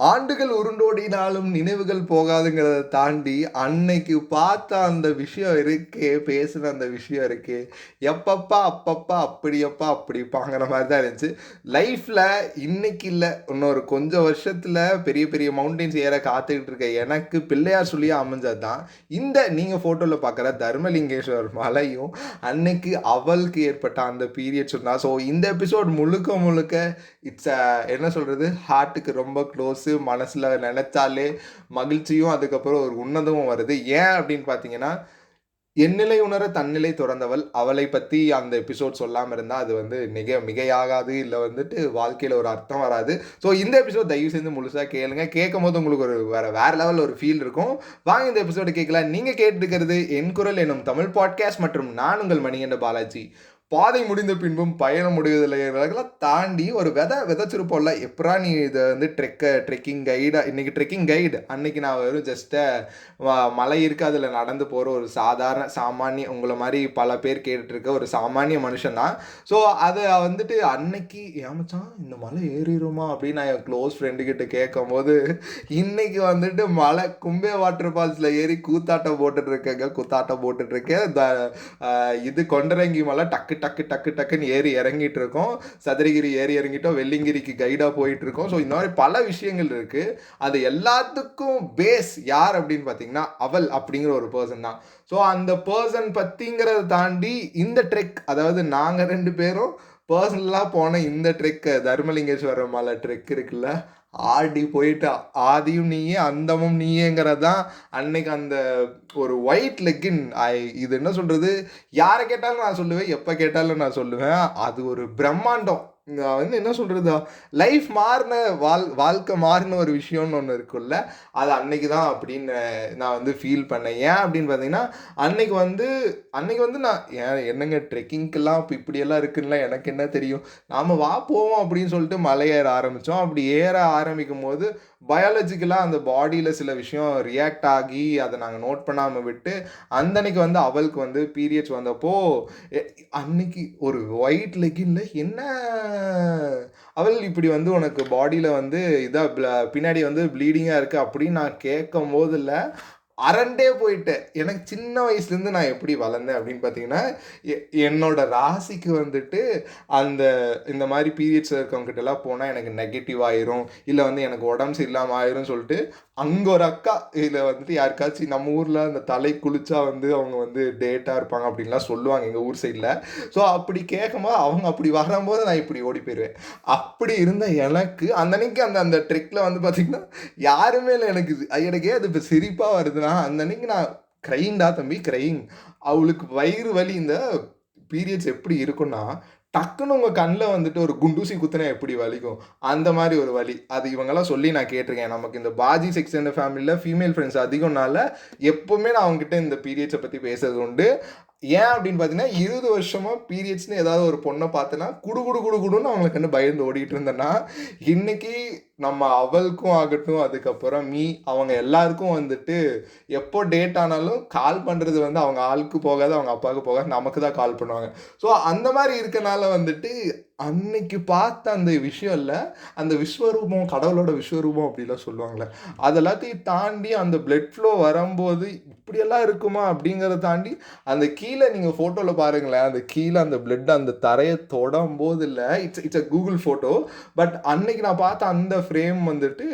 ஆண்டுகள் உருண்டோடினாலும் நினைவுகள் போகாதுங்கிறத தாண்டி அன்னைக்கு பார்த்த அந்த விஷயம் இருக்கே பேசுன அந்த விஷயம் இருக்கே எப்பப்பா அப்பப்பா அப்படியப்பா அப்படிப்பாங்கிற மாதிரி தான் இருந்துச்சு. லைஃப்பில் இன்னைக்கு இல்லை. இன்னொரு கொஞ்சம் வருஷத்தில் பெரிய பெரிய மவுண்டன்ஸ் ஏற காத்துக்கிட்டு இருக்க எனக்கு பிள்ளையார் சொல்லியே அமைஞ்சது தான் இந்த நீங்கள் ஃபோட்டோவில் பார்க்குற தர்மலிங்கேஸ்வர் மலையும் அன்னைக்கு அவளுக்கு ஏற்பட்ட அந்த பீரியட்ஸ் தான் ஸோ இந்த எபிசோட் முழுக்க முழுக்க இட்ஸ் என்ன சொல்கிறது ஹார்ட்டுக்கு ரொம்ப க்ளோஸு மனசில் நினச்சாலே மகிழ்ச்சியும் அதுக்கப்புறம் ஒரு உன்னதமும் வருது. ஏன் அப்படின்னு பார்த்தீங்கன்னா என்னிலை உணர தன்னிலை துறந்தவள். அவளை பற்றி அந்த எபிசோட் சொல்லாமல் இருந்தால் அது வந்து மிக மிகையாகாது. இல்லை வந்துட்டு வாழ்க்கையில் ஒரு அர்த்தம் வராது. ஸோ இந்த எபிசோட் தயவு செஞ்சு முழுசாக கேளுங்க. கேட்கும் போது உங்களுக்கு ஒரு வேறு வேறு லெவல் ஒரு ஃபீல் இருக்கும். வாங்க இந்த எபிசோடு கேட்கலாம். நீங்கள் கேட்டுருக்கிறது என் குரல் எனும் தமிழ் பாட்காஸ்ட் மற்றும் நான் உங்கள் மணிகண்ட பாலாஜி. பாதை முடிந்த பின்பும் பயணம் முடிவதில்லைலாம் தாண்டி ஒரு விதை விதைச்சிருப்போம்ல எப்பரா நீ இதை வந்து ட்ரெக்க ட்ரெக்கிங் கைடாக இன்னைக்கு ட்ரெக்கிங் கைடு அன்னைக்கு நான் வெறும் ஜஸ்ட்டு மலை இருக்கு. அதில் நடந்து போகிற ஒரு சாதாரண சாமானிய உங்களை மாதிரி பல பேர் கேட்டுட்ருக்க ஒரு சாமானிய மனுஷன் தான் ஸோ அதை வந்துட்டு அன்னைக்கு ஏமாச்சான் இந்த மலை ஏறிடுமா? அப்படின்னு நான் என் க்ளோஸ் ஃப்ரெண்டுக்கிட்ட கேட்கும் போது இன்னைக்கு வந்துட்டு மலை கும்பே வாட்டர் ஃபால்ஸில் ஏறி கூத்தாட்டம் போட்டுட்ருக்கேங்க கூத்தாட்டம் போட்டுட்ருக்கேன். த இது கொண்டரங்கி மலை டக்கு டக்கு டக்கு டக்குன்னு ஏறி இறங்கிட்டு இருக்கோம் சதுரகிரி ஏறி இறங்கிட்டோம். வெள்ளிங்கிரிக்கு கைடாக போயிட்டு இருக்கோம் ஸோ இந்த மாதிரி பல விஷயங்கள் இருக்குது அது எல்லாத்துக்கும் பேஸ் யார் அப்படின்னு பார்த்தீங்கன்னா அவள் அப்படிங்கிற ஒரு பர்சன் தான். ஸோ அந்த பர்சன் பற்றிங்கிறத தாண்டி இந்த ட்ரெக் அதாவது நாங்கள் ரெண்டு பேரும் பர்சனலாக போன இந்த ட்ரெக்கை தர்மலிங்கேஸ்வரம் மலை ட்ரெக் இருக்குல்ல ஆடி போயிட்டு. ஆதியும் நீயே அந்தமும் நீயேங்கிறது தான் அன்னைக்கு அந்த ஒரு ஒயிட் லெக்கின் ஐ இது என்ன சொல்கிறது யாரை கேட்டாலும் நான் சொல்லுவேன் எப்போ கேட்டாலும் நான் சொல்லுவேன். அது ஒரு பிரம்மாண்டம். வந்து என்ன சொல்கிறது லைஃப் மாறின வாழ் வாழ்க்கை மாறின ஒரு விஷயம்னு ஒன்று இருக்குல்ல அது அன்னைக்கு தான் அப்படின்னு நான் வந்து ஃபீல் பண்ணேன். ஏன் அப்படின்னு பார்த்தீங்கன்னா அன்னைக்கு வந்து அன்னைக்கு வந்து நான் ஏன் என்னங்க ட்ரெக்கிங்க்கெல்லாம் இப்போ இப்படியெல்லாம் இருக்குன்னா எனக்கு என்ன தெரியும்? நாம் வா போவோம் அப்படின்னு சொல்லிட்டு மலை ஏற ஆரம்பித்தோம் அப்படி ஏற ஆரம்பிக்கும் போது பயாலஜிக்கலாக அந்த பாடியில் சில விஷயம் ரியாக்ட் ஆகி அதை நாங்கள் நோட் பண்ணாமல் விட்டு அந்தன்னைக்கு வந்து அவளுக்கு வந்து பீரியட்ஸ் வந்தப்போ அன்னைக்கு ஒரு ஒயிட் லெக்கின்ல என்ன அவள் இப்படி வந்து உனக்கு பாடியில் வந்து இதாக பின்னாடி வந்து ப்ளீடிங்காக இருக்குது அப்படின்னு நான் கேட்கும் போதில் அரண்டே போயிட்டேன். எனக்கு சின்ன வயசுலேருந்து நான் எப்படி வளர்ந்தேன் அப்படின்னு பார்த்தீங்கன்னா எ- என்னோட ராசிக்கு வந்துட்டு அந்த இந்த மாதிரி பீரியட்ஸ் இருக்கவங்ககிட்டலாம் போனால் எனக்கு நெகட்டிவ் ஆயிரும். இல்லை வந்து எனக்கு உடம்பு சரியில்லாமல் ஆயிரும் சொல்லிட்டு அங்கே ஒரு அக்கா இதில் வந்துட்டு யாருக்காச்சும் நம்ம ஊரில் அந்த தலை குளிச்சா வந்து அவங்க வந்து டேட்டாக இருப்பாங்க அப்படின்லாம் சொல்லுவாங்க எங்கள் ஊர் சைடில் ஸோ அப்படி கேட்கும்போது அவங்க அப்படி வரும்போது நான் இப்படி ஓடி போயிடுவேன். அப்படி இருந்த எனக்கு அந்த அன்னைக்கு அந்த அந்த ட்ரிக்கில் வந்து பார்த்திங்கன்னா யாருமே இல்லை எனக்கு. இது எனக்கே அது இப்போ சிரிப்பாக வருதுன்னா அந்த அன்னைக்கு நான் க்ரைண்டா தம்பி க்ரைங் அவளுக்கு வயிறு வலி இந்த பீரியட்ஸ் எப்படி இருக்குன்னா டக்குன்னு உங்கள் கண்ணில் வந்துட்டு ஒரு குண்டூசி குத்துனா எப்படி வலிக்கும்? அந்த மாதிரி ஒரு வலி. அது இவங்கெல்லாம் சொல்லி நான் கேட்டிருக்கேன். நமக்கு இந்த பாஜி செக்ஷன் ஃபேமிலியில் ஃபீமேல் ஃப்ரெண்ட்ஸ் அதிகம்னால எப்போவுமே நான் அவங்ககிட்ட இந்த பீரியட்ஸை பற்றி பேசுறது உண்டு. ஏன் அப்படின்னு பார்த்தீங்கன்னா இருபது வருஷமாக பீரியட்ஸ்னு ஏதாவது ஒரு பொண்ணை பார்த்தேன்னா குடு குடு குடு குடுன்னு அவங்களுக்கு வந்து பயந்து ஓடிட்டு இருந்தேன்னா இன்னைக்கு நம்ம அவளுக்கும் ஆகட்டும் அதுக்கப்புறம் மீ அவங்க எல்லாருக்கும் வந்துட்டு எப்போ டேட் ஆனாலும் கால் பண்ணுறது வந்து அவங்க ஆளுக்கு போகாது அவங்க அப்பாவுக்கு போகாது நமக்கு தான் கால் பண்ணுவாங்க. ஸோ அந்த மாதிரி இருக்கனால வந்துட்டு அன்னைக்கு பார்த்த அந்த விஷயம் இல்லை. அந்த விஸ்வரூபம் கடவுளோட விஸ்வரூபம் அப்படிலாம் சொல்லுவாங்களே அதெல்லாத்தையும் தாண்டி அந்த பிளட் ஃப்ளோ வரும்போது இப்படியெல்லாம் இருக்குமா அப்படிங்கிறத தாண்டி அந்த கீழே நீங்கள் ஃபோட்டோவில் பாருங்களேன். அந்த கீழே அந்த பிளட் அந்த தரையை தொடும் போது இல்லை it's it's uh Google photo but அன்னைக்கு நான் பார்த்த அந்த ஃப்ரேம் வந்துட்டு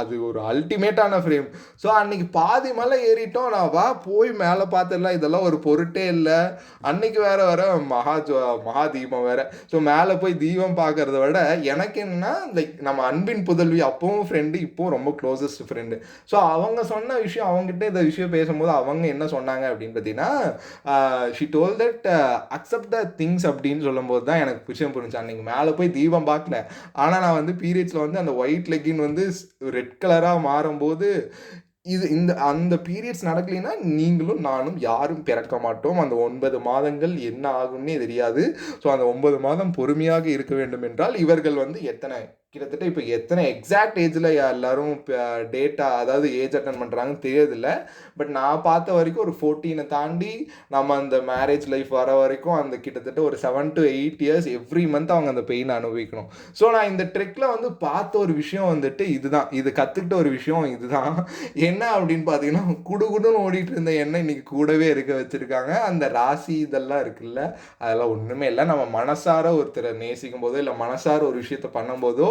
அது ஒரு அல்டிமேட்டான ஃப்ரேம் ஸோ அன்னைக்கு பாதி மலை ஏறிட்டோம். நான் வா போய் மேலே பார்த்துடலாம். இதெல்லாம் ஒரு பொருட்டே இல்லை. அன்னைக்கு வேற வேற மகா மகாதீபம் தீபம் வேற. ஸோ மேலே போய் தீபம் பார்க்கறத விட எனக்கு என்னன்னா லைக் நம்ம அன்பின் புதல்வி அப்பவும் ஃப்ரெண்டு இப்போவும் ரொம்ப க்ளோசஸ்ட் ஃப்ரெண்டு ஸோ அவங்க சொன்ன விஷயம் அவங்ககிட்ட இந்த விஷயம் பேசும்போது அவங்க என்ன சொன்னாங்க அப்படின்னு பார்த்தீங்கன்னா she told that accept the things அப்படின்னு சொல்லும்போது தான் எனக்கு விஷயம் புரிஞ்சு அன்னைக்கு மேலே போய் தீபம் பார்க்கல. ஆனால் நான் வந்து பீரியட்ஸில் வந்து அந்த ஒயிட் லெக்கின் வந்து ரெட் கலராக மாறும்போது இது இந்த அந்த பீரியட்ஸ் நடக்கலைன்னா நீங்களும் நானும் யாரும் பிறக்க மாட்டோம். அந்த ஒன்பது மாதங்கள் என்ன ஆகும்னே தெரியாது. ஸோ அந்த ஒன்பது மாதம் பொறுமையாக இருக்க வேண்டும் என்றால் இவர்கள் வந்து எத்தனை? கிட்டத்தட்ட இப்போ எத்தனை எக்ஸாக்ட் ஏஜில் எல்லாரும் டேட்டா அதாவது ஏஜ் அட்டன் பண்ணுறாங்கன்னு தெரியறதில்ல. பட் நான் பார்த்த வரைக்கும் ஒரு ஃபோர்டீனை தாண்டி நம்ம அந்த மேரேஜ் லைஃப் வர வரைக்கும் அந்த கிட்டத்தட்ட ஒரு seven to eight years every month அவங்க அந்த பெயின் அனுபவிக்கணும். ஸோ நான் இந்த ட்ரெக்கில் வந்து பார்த்த ஒரு விஷயம் வந்துட்டு இதுதான். இது கற்றுக்கிட்ட ஒரு விஷயம் இதுதான். என்ன அப்படின்னு பார்த்தீங்கன்னா குடு குடுன்னு ஓடிட்டு இருந்த எண்ணெய் இன்னைக்கு கூடவே இருக்க வச்சுருக்காங்க. அந்த ராசி இதெல்லாம் இருக்குல்ல அதெல்லாம் ஒன்றுமே இல்லை. நம்ம மனசார ஒருத்தரை நேசிக்கும் போதோ இல்லை மனசார ஒரு விஷயத்த பண்ணும்போதோ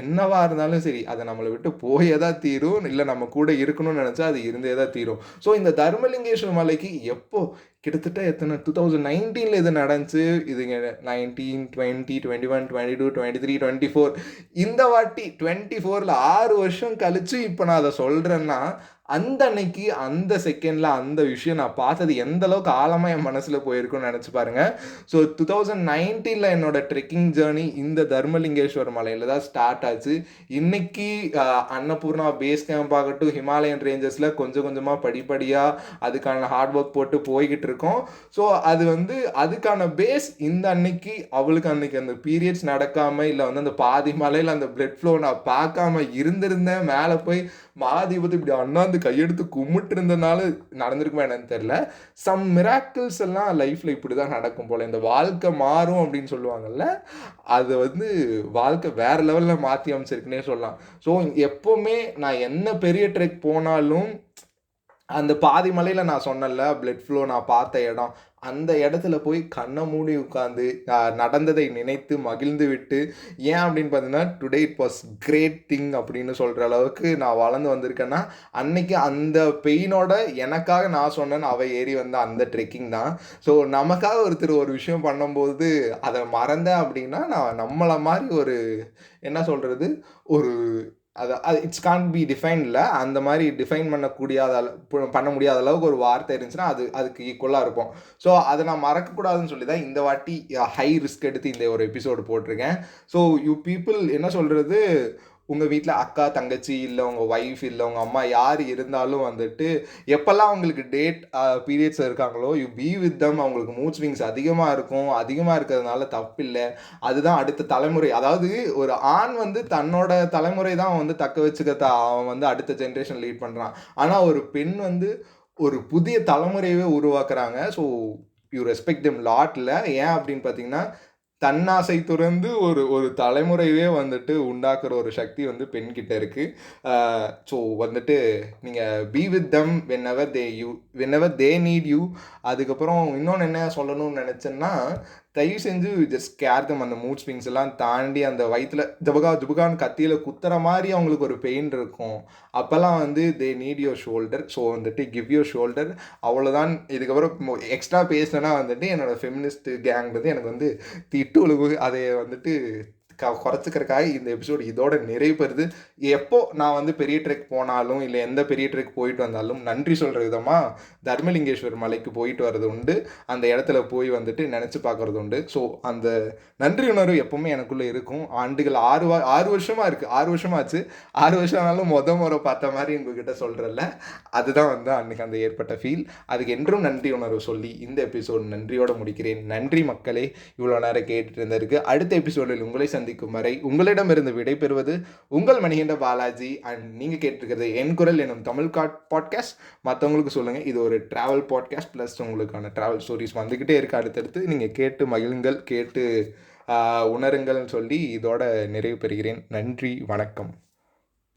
என்னவா இருந்தாலும் சரி அதை நம்மளை விட்டு போயே தான் தீரும். இல்லை நம்ம கூட இருக்கணும்னு நினச்சா அது இருந்தே தான் தீரும். ஸோ இந்த தர்மலிங்கேஸ்வர மலைக்கு எப்போ? கிட்டத்தட்ட எத்தனை? டூ தௌசண்ட் நைன்டீனில் இது நடந்துச்சு. இதுங்க nineteen twenty twenty one twenty two twenty three twenty four இந்த வாட்டி டுவெண்ட்டி ஃபோரில் ஆறு வருஷம் கழித்து இப்போ நான் அதை சொல்கிறேன்னா அந்த அன்னைக்கு அந்த செகண்டில் அந்த விஷயம் நான் பார்த்தது எந்த அளவுக்கு ஆழமாக என் மனசில் போயிருக்குன்னு நினச்சி பாருங்கள் ஸோ டூ தௌசண்ட் நைன்டீனில் என்னோட ட்ரெக்கிங் ஜேர்னி இந்த தர்மலிங்கேஸ்வர் மலையில் தான் ஸ்டார்ட் ஆச்சு இன்னைக்கு அன்னபூர்ணா பேஸ் கேம்ப் ஆகட்டும் ஹிமாலயன் ரேஞ்சஸில் கொஞ்சம் கொஞ்சமாக படிப்படியாக அதுக்கான ஹார்ட் ஒர்க் போட்டு போய்கிட்டு இருக்கோம். ஸோ அது வந்து அதுக்கான பேஸ் இந்த அன்னைக்கு அவளுக்கு அன்னைக்கு அந்த பீரியட்ஸ் நடக்காமல் இல்லை வந்து அந்த பாதி மலையில் அந்த பிளட் ஃப்ளோ நான் பார்க்காம இருந்திருந்தேன். மேலே போய் மகாதீபத்தை இப்படி அண்ணாந்து கையெடுத்து கும்பிட்டு இருந்தனால நடந்திருக்குமா என்னன்னு தெரில சம் மிராக்கிள்ஸ் எல்லாம் லைஃப்பில் இப்படி தான் நடக்கும் போல். இந்த வாழ்க்கை மாறும் அப்படின்னு சொல்லுவாங்கல்ல அது வந்து வாழ்க்கை வேறு லெவலில் மாற்றி அமைச்சிருக்குன்னே சொல்லலாம். ஸோ எப்போவுமே நான் என்ன பெரிய ட்ரெக் போனாலும் அந்த பாதி மலையில் நான் சொன்னல பிளட் ஃப்ளோ நான் பார்த்த இடம். அந்த இடத்துல போய் கண்ணை மூடி உட்காந்து நடந்ததை நினைத்து மகிழ்ந்து விட்டு ஏன் அப்படின்னு பார்த்தீங்கன்னா today it was great thing அப்படின்னு சொல்கிற அளவுக்கு நான் வளர்ந்து வந்திருக்கேன்னா அன்னைக்கு அந்த பெயினோட எனக்காக நான் சொன்னேன்னு அவள் ஏறி வந்த அந்த ட்ரெக்கிங் தான். ஸோ நமக்காக ஒருத்தர் ஒரு விஷயம் பண்ணும்போது அதை மறந்தேன் அப்படின்னா நான் நம்மளை மாதிரி ஒரு என்ன சொல்கிறது ஒரு அது அது இட்ஸ் கான் பி டிஃபைனில் அந்த மாதிரி டிஃபைன் பண்ணக்கூடிய பண்ண முடியாத அளவுக்கு ஒரு வார்த்தை இருந்துச்சுன்னா அது அதுக்கு ஈக்குவலாக இருக்கும். ஸோ அதை நான் மறக்கக்கூடாதுன்னு சொல்லி தான் இந்த வாட்டி ஹை ரிஸ்க் எடுத்து இந்த ஒரு எபிசோடு போட்டிருக்கேன். ஸோ யூ பீப்புள் என்ன சொல்கிறது உங்கள் வீட்டில் அக்கா தங்கச்சி இல்லை உங்கள் ஒய்ஃப் இல்லை உங்கள் அம்மா யார் இருந்தாலும் வந்துட்டு எப்போல்லாம் அவங்களுக்கு டேட் பீரியட்ஸ் இருக்காங்களோ யூ பி வித் தம் அவங்களுக்கு மூட் ஸ்விங்ஸ் அதிகமாக இருக்கும். அதிகமாக இருக்கிறதுனால தப்பு இல்லை அதுதான் அடுத்த தலைமுறை. அதாவது ஒரு ஆண் வந்து தன்னோட தலைமுறை தான் வந்து தக்க வச்சுக்கிறத அவன் வந்து அடுத்த ஜென்ரேஷன் லீட் பண்ணுறான் ஆனால் ஒரு பெண் வந்து ஒரு புதிய தலைமுறையவே உருவாக்குறாங்க. ஸோ யூ ரெஸ்பெக்ட் தெம் லாட்டில் ஏன் அப்படின்னு பார்த்தீங்கன்னா தன்னாசை துறந்து ஒரு ஒரு தலைமுறையே வந்துட்டு உண்டாக்குற ஒரு சக்தி வந்து பெண்கிட்ட இருக்குது ஸோ வந்துட்டு நீங்கள் be with them whenever they you whenever they need you அதுக்கப்புறம் இன்னொன்று என்ன சொல்லணும்னு நினச்சேன்னா தயவு செஞ்சு ஜஸ்ட் கேர் தம் அந்த மூட் ஸ்விங்ஸ் எல்லாம் தாண்டி அந்த வயிற்றுல ஜபகா ஜுபகான்னு கத்தியில் குத்துற மாதிரி அவங்களுக்கு ஒரு பெயின் இருக்கும். அப்போல்லாம் வந்து they need your shoulder so வந்துட்டு கிவ் யோர் ஷோல்டர் அவ்வளோதான் இதுக்கப்புறம் எக்ஸ்ட்ரா பேசினேன்னா வந்துட்டு என்னோடய ஃபெமினிஸ்ட் கேங் வந்து எனக்கு வந்து திட்டு அதை வந்துட்டு க குறைச்சிக்கிறக்காக இந்த எபிசோடு இதோட நிறைவு பெறுது எப்போ நான் வந்து பெரிய ட்ரெக் போனாலும் இல்லை எந்த பெரிய ட்ரெக் போயிட்டு வந்தாலும் நன்றி சொல்கிற விதமாக தர்மலிங்கேஸ்வர் மலைக்கு போயிட்டு வர்றது உண்டு. அந்த இடத்துல போய் வந்துட்டு நினச்சி பார்க்குறது உண்டு. ஸோ அந்த நன்றி உணர்வு எப்போவுமே எனக்குள்ளே இருக்கும். ஆண்டுகள் ஆறு வா ஆறு வருஷமாக இருக்குது ஆறு வருஷமாச்சு. ஆறு வருஷம் ஆனாலும் மொத முறை பார்த்த மாதிரி உங்ககிட்ட சொல்கிறல்ல அதுதான் வந்து அன்றைக்கி அந்த ஏற்பட்ட ஃபீல் அதுக்கு என்றும் நன்றி உணர்வு சொல்லி இந்த எபிசோடு நன்றியோடு முடிக்கிறேன். நன்றி மக்களே. இவ்வளோ நேரம் கேட்டுட்டு இருந்திருக்கு அடுத்த எபிசோடில் உங்களை சந்தி சந்திக்கும் வரை உங்களிடமிருந்து விடைபெறுவது உங்கள் மணிகண்ட பாலாஜி. அண்ட் நீங்கள் கேட்டிருக்கிறது என் குரல் எனும் தமிழ் காட் பாட்காஸ்ட் மற்றவங்களுக்கு சொல்லுங்கள் இது ஒரு ட்ராவல் பாட்காஸ்ட் ப்ளஸ் உங்களுக்கான ட்ராவல் ஸ்டோரிஸ் வந்துக்கிட்டே இருக்குது அடுத்தடுத்து நீங்கள் கேட்டு மகிழுங்கள் கேட்டு உணருங்கள்னு சொல்லி இதோட நிறைவு பெறுகிறேன். நன்றி வணக்கம்.